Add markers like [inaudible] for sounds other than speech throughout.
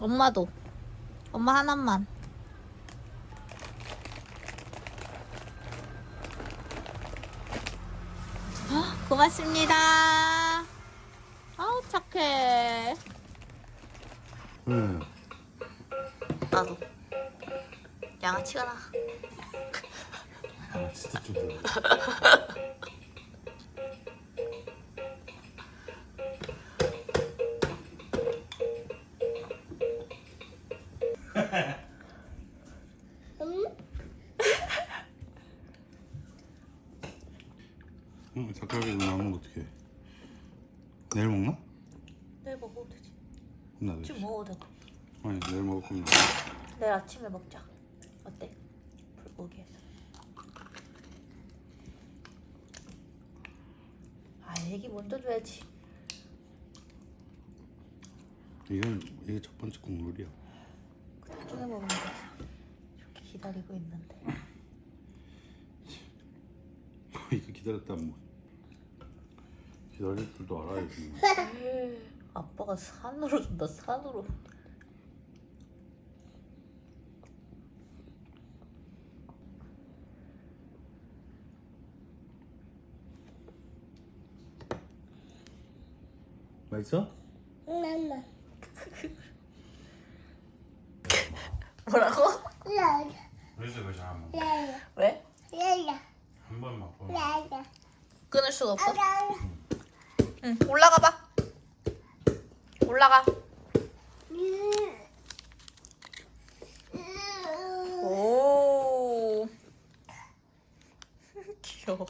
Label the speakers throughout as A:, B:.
A: 엄마도. 엄마 하나만. 헉, 고맙습니다. 아우 착해.
B: 응.
A: 나도. 양아치가 나.
B: 아 진짜 좀. [laughs] 응, 젓가락에 안 먹으면 어떡해? 내일 먹나?
A: 내일 먹어도 되지.
B: 나도.
A: 지금 먹어도 돼.
B: 아니 내일 먹을 거면
A: 내일 아침에 먹자. 어때? 불고기에서. 아, 애기 먼저 줘야지.
B: 이건 이게 첫 번째 국물이야.
A: 그 나중에 먹으면 되지. 이렇게 기다리고 있는데. [laughs]
B: 이거 기다렸다 안 먹. 기다릴 줄도 알아야지. [laughs]
A: 아빠가 산으로 준다, 산으로.
B: 맛있어?
C: 엄마. [laughs]
A: 뭐라고?
C: 라라.
B: 그래서 이거 잘안 먹어.
C: 라라.
A: 왜?
C: 라라.
B: 한 번만 보면.
C: 라라.
A: 끊을 수가 없어?
C: 라라.
A: 응, 올라가 봐. 올라가. 오. [laughs] 귀여워.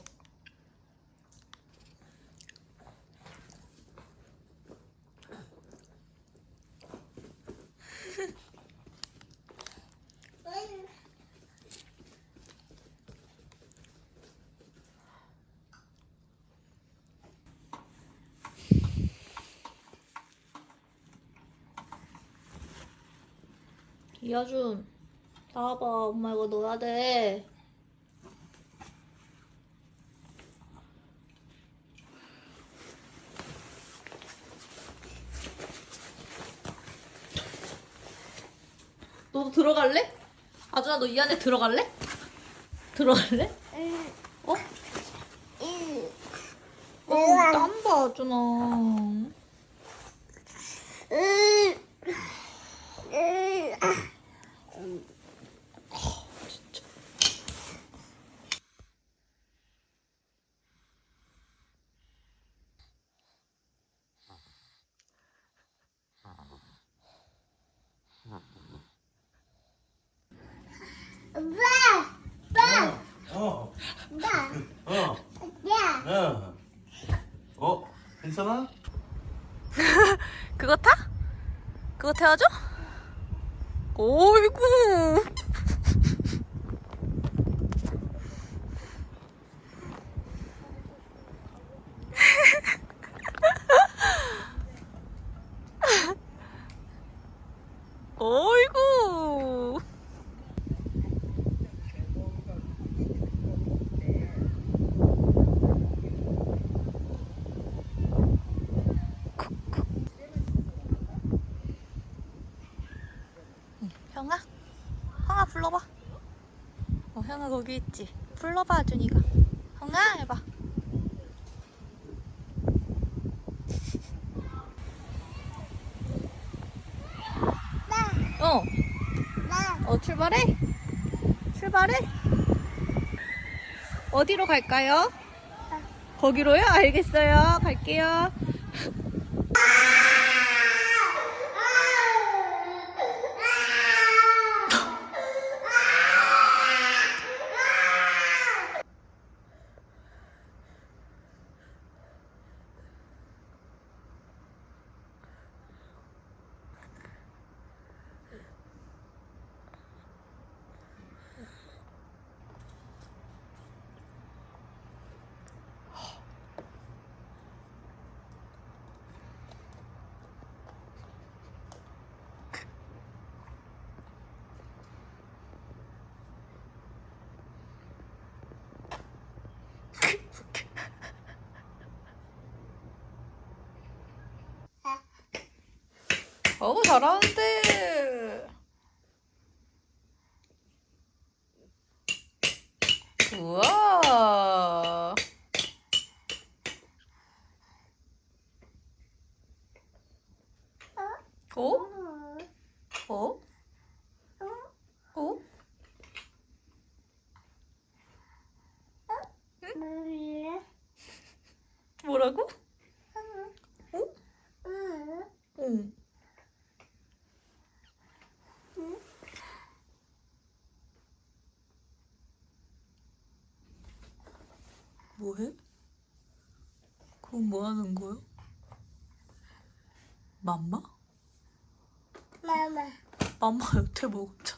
A: 이하준, 나와봐. 엄마 이거 넣어야 돼. 너도 들어갈래? 아준아, 너 이 안에 들어갈래? 들어갈래? 어? 어, 땀봐, 아준아.
B: 어.
C: 나.
B: 어.
C: 야.
B: 야. 어. 괜찮아?
A: 그거 타? 그거 태워줘? 오이구. 형아? 형아 불러봐. 거기 있지. 불러봐, 준이가. 형아 해봐. 어,
C: 나.
A: 어 출발해. 출발해. 어디로 갈까요? 거기로요? 알겠어요. 갈게요. 어우 잘하는데. 우와. 어? 어? 어?
C: 몰라.
A: 뭐라고? 어?
C: 응.
A: 응. 뭐해? 그건 뭐 하는 거야? 맘마?
C: 마마.
A: 맘마 여태 먹었잖아.
B: 아.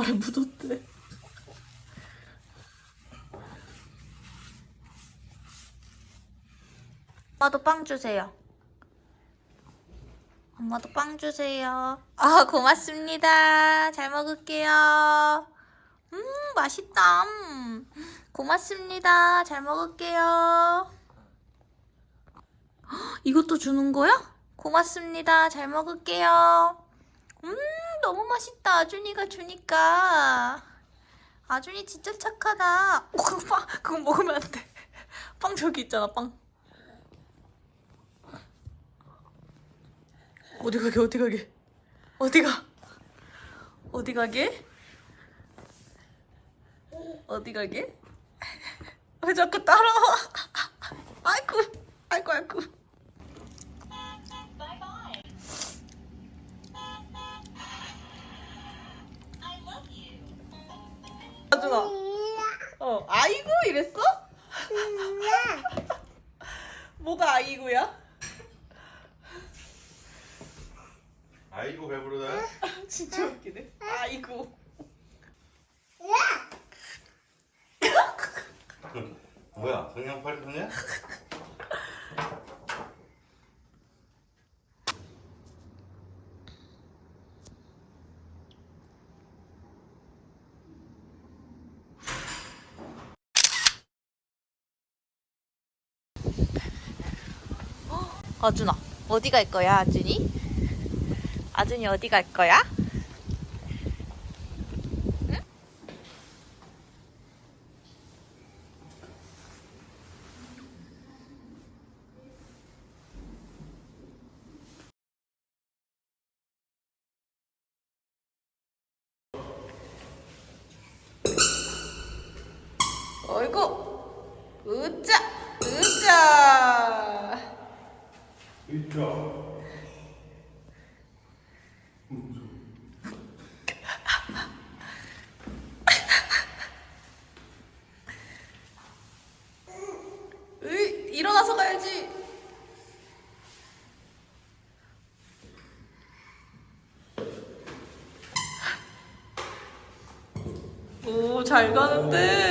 A: 발에 묻었대. 엄마도 빵 주세요. 엄마도 빵 주세요. 아, 고맙습니다. 잘 먹을게요. 음, 맛있다. 음, 고맙습니다. 잘 먹을게요. 헉, 이것도 주는 거야? 고맙습니다. 잘 먹을게요. 음, 너무 맛있다. 아준이가 주니까. 아준이 진짜 착하다. [laughs] 어, 그거 빵, 그거 먹으면 안 돼. 빵 저기 있잖아, 빵. 어디 가게, 어디 가게? 어디 가? 어디 가게? 어디 가게? [laughs] 왜 자꾸 따라와? 아이고, 아이고, 아이고. 아이고 이랬어? [laughs] 뭐가 아이고야?
B: 아이고 배부르다. [laughs]
A: 진짜 웃기네. 아이고. [laughs]
B: 뭐야 성냥팔이 소냐?
A: 아준아, 어디 갈 거야, 아준이? 아준이 어디 갈 거야? 응? 어이구, 으짜.
B: 있죠.
A: 으이, 일어나서 가야지. 오, 잘 가는데.